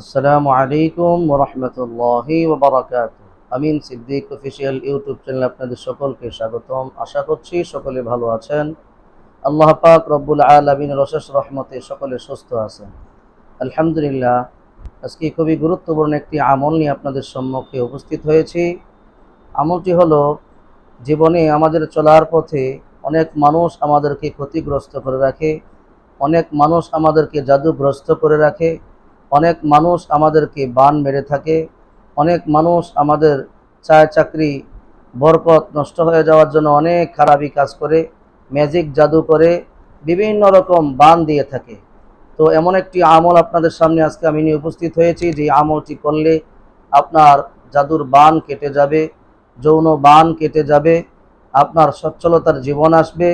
আসসালামু আলাইকুম রহমতুল্লাহি ওবরাকাত। আমিন সিদ্দিক অফিসিয়াল ইউটিউব চ্যানেলে আপনাদের সকলকে স্বাগতম। আশা করছি সকলে ভালো আছেন। আল্লাহ পাক রব্বুল আলমিনের অশেষ রহমতে সকলে সুস্থ আছেন। আলহামদুলিল্লাহ, আজকে খুবই গুরুত্বপূর্ণ একটি আমল নিয়ে আপনাদের সম্মুখে উপস্থিত হয়েছি। আমলটি হলো, জীবনে আমাদের চলার পথে অনেক মানুষ আমাদেরকে ক্ষতিগ্রস্ত করে রাখে, অনেক মানুষ আমাদেরকে জাদুগ্রস্ত করে রাখে অনেক মানুষ আমাদেরকে বান মেরে থাকে, অনেক মানুষ আমাদের চায় চাকরি বরকত নষ্ট হয়ে যাওয়ার জন্য অনেক খারাপই কাজ করে, ম্যাজিক জাদু করে, বিভিন্ন রকম বান দিয়ে থাকে। তো এমন একটি আমল আপনাদের সামনে আজকে আমি নিয়ে উপস্থিত হয়েছি, যে আমলটি করলে আপনার জাদুর বান কেটে যাবে, যৌন বান কেটে যাবে, আপনার সচ্ছলতার জীবন আসবে,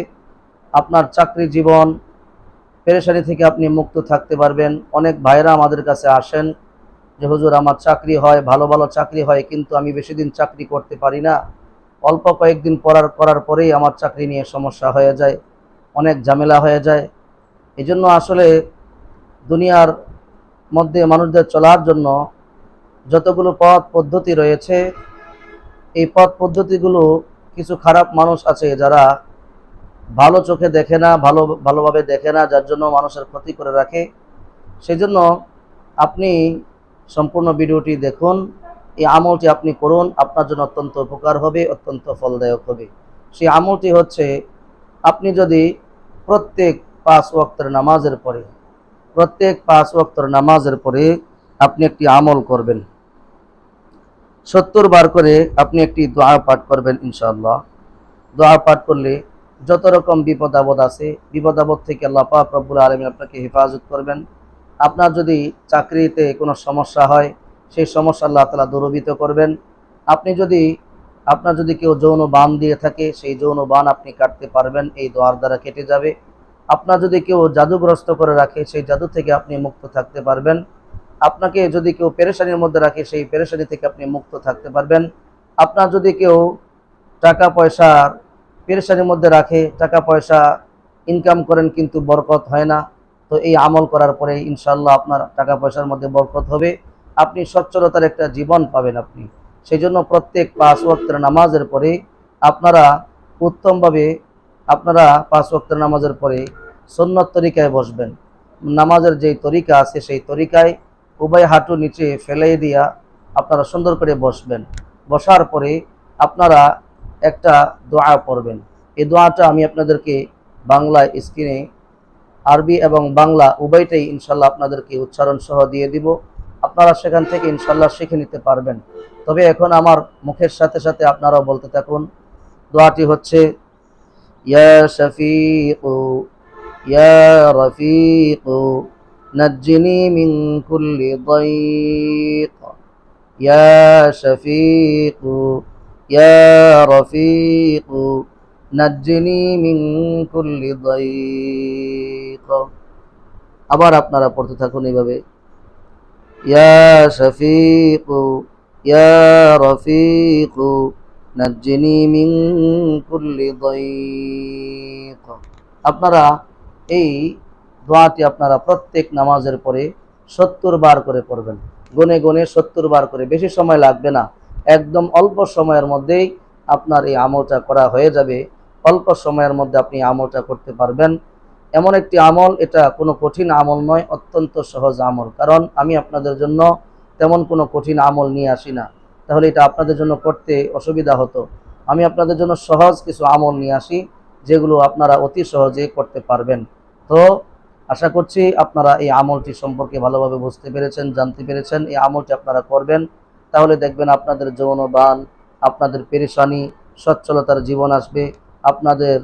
আপনার চাকরি জীবন পেরেশানি থেকে আপনি মুক্ত থাকতে পারবেন। অনেক ভাইরা আমাদের কাছে আসেন যে, হুজুর, আমার চাকরি হয়, ভালো ভালো চাকরি হয়, কিন্তু আমি বেশি দিন চাকরি করতে পারি না। অল্প কয়েকদিন পড়ার করার পরেই আমার চাকরি নিয়ে সমস্যা হয়ে যায়, অনেক ঝামেলা হয়ে যায়। এই জন্য আসলে দুনিয়ার মধ্যে মানুষদের চলার জন্য যতগুলো পথ পদ্ধতি রয়েছে, এই পথ পদ্ধতিগুলো কিছু খারাপ মানুষ আছে যারা ভালো চোখে দেখে না, ভালো, ভালোভাবে দেখে না, যার জন্য মানুষের ক্ষতি করে রাখে। সেই জন্য আপনি সম্পূর্ণ ভিডিওটি দেখুন, এই আমলটি আপনি করুন, আপনার জন্য অত্যন্ত উপকার হবে, অত্যন্ত ফলদায়ক হবে। সেই আমলটি হচ্ছে, আপনি যদি প্রত্যেক পাঁচ ওয়াক্তের নামাজের পরে, প্রত্যেক পাঁচ ওয়াক্তের নামাজের পরে আপনি একটি আমল করবেন। সত্তর বার করে আপনি একটি দোয়া পাঠ করবেন, ইনশাআল্লাহ। দোয়া পাঠ করলে যত রকম বিপদ আপদ আছে, বিপদ আপদ থেকে আল্লাহ রব্বুল আলমী আপনাকে হেফাজত করবেন। আপনার যদি চাকরিতে কোনো সমস্যা হয়, সেই সমস্যা আল্লাহ তালা দূরবিত করবেন। আপনি যদি, আপনার যদি কেউ যৌন বান দিয়ে থাকে, সেই যৌন বান আপনি কাটতে পারবেন, এই দোয়ার দ্বারা কেটে যাবে। আপনার যদি কেউ জাদুগ্রস্ত করে রাখে, সেই জাদু থেকে আপনি মুক্ত থাকতে পারবেন। আপনাকে যদি কেউ পেরেশানির মধ্যে রাখে, সেই পেরেশানি থেকে আপনি মুক্ত থাকতে পারবেন। আপনার যদি কেউ টাকা পয়সার পেরেশানির মধ্যে রাখে, টাকা পয়সা ইনকাম করেন কিন্তু বরকত হয় না। তো এই আমল করার পরে ইনশাল্লাহ আপনার টাকা পয়সার মধ্যে বরকত হবে। আপনি সচ্ছলতার একটা জীবন পাবেন আপনি। সেই জন্য প্রত্যেক পাঁচ ওয়াক্তের নামাজের পরে আপনারা উত্তমভাবে, আপনারা পাঁচ ওয়াক্তের নামাজের পরে সন্ন্যত তরিকায় বসবেন। নামাজের যেই তরিকা আছে সেই তরিকায় উভয় হাঁটু নিচে ফেলে দিয়া আপনারা সুন্দর করে বসবেন। বসার পরে আপনারা একটা দোয়া পড়বেন এই দোয়াটা আমি আপনাদেরকে বাংলায় স্ক্রিনে আরবি এবং বাংলা উভয়টাই ইনশাল্লাহ আপনাদেরকে উচ্চারণ সহ দিয়ে দিব আপনারা সেখান থেকে ইনশাল্লাহ শিখে নিতে পারবেন তবে এখন আমার মুখের সাথে সাথে আপনারাও বলতে থাকুন দোয়াটি হচ্ছে ইয়া শফিকু ইয়া রফিকু نجني من كل ضيق يا شفيق يا رفيق نجني من كل ضيق আবার আপনারা পড়তে থাকুন এইভাবে ইয়া শফিক ইয়া রফিক নাজ্জিনি মিন কুল্লি দাইক আপনারা এই দোয়াটি আপনারা প্রত্যেক নামাজের পরে সত্তর বার করে পড়বেন গনে গনে সত্তর বার করে বেশি সময় লাগবে না একদম অল্প সময়ের মধ্যেই আপনার এই আমলটা করা হয়ে যাবে। অল্প সময়ের মধ্যে আপনি আমলটা করতে পারবেন। এমন একটি আমল, এটা কোনো কঠিন আমল নয়, অত্যন্ত সহজ আমল। কারণ আমি আপনাদের জন্য তেমন কোনো কঠিন আমল নিয়ে আসি না। তাহলে এটা আপনাদের জন্য করতে অসুবিধা হতো। আমি আপনাদের জন্য সহজ কিছু আমল নিয়ে আসি, যেগুলো আপনারা অতি সহজে করতে পারবেন। তো, আশা করছি আপনারা এই আমলটি সম্পর্কে ভালোভাবে বুঝতে পেরেছেন, জানতে পেরেছেন। এই আমলটি আপনারা করবেন। তাহলে দেখবেন আপনাদের যৌনবান, আপনাদের পেরেশানি, সচ্ছলতার জীবন আসবে। আপনাদের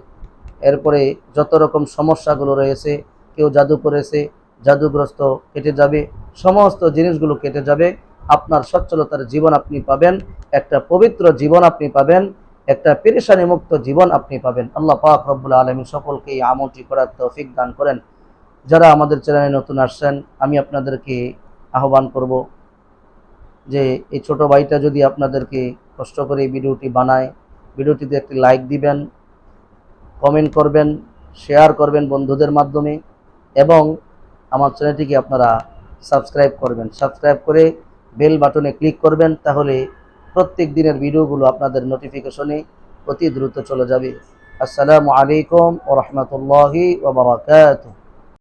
এরপরে যত রকম সমস্যাগুলো রয়েছে, কেউ জাদু করেছে, জাদুগ্রস্ত কেটে যাবে, সমস্ত জিনিসগুলো কেটে যাবে। আপনার সচ্ছলতার জীবন আপনি পাবেন, একটা পবিত্র জীবন আপনি পাবেন, একটা পেরেশানি মুক্ত জীবন আপনি পাবেন। আল্লাহ পাক রব্বুল আলমী সকলকে এই আমলটি করার তৌফিক দান করেন। যারা আমাদের চ্যানেলে নতুন আসছেন, আমি আপনাদেরকে আহ্বান করব যে এই ছোট ভাইটা যদি আপনাদেরকে কষ্ট করে এই ভিডিওটি বানায়, ভিডিওটিতে একটি লাইক দিবেন কমেন্ট করবেন শেয়ার করবেন বন্ধুদের মাধ্যমে, এবং আমার চ্যানেলটিকে আপনারা সাবস্ক্রাইব করবেন। সাবস্ক্রাইব করে বেল বাটনে ক্লিক করবেন, তাহলে প্রত্যেক দিনের ভিডিওগুলো আপনাদের নোটিফিকেশনে অতি দ্রুত চলে যাবে। আসসালামু আলাইকুম ও রহমতুল্লাহি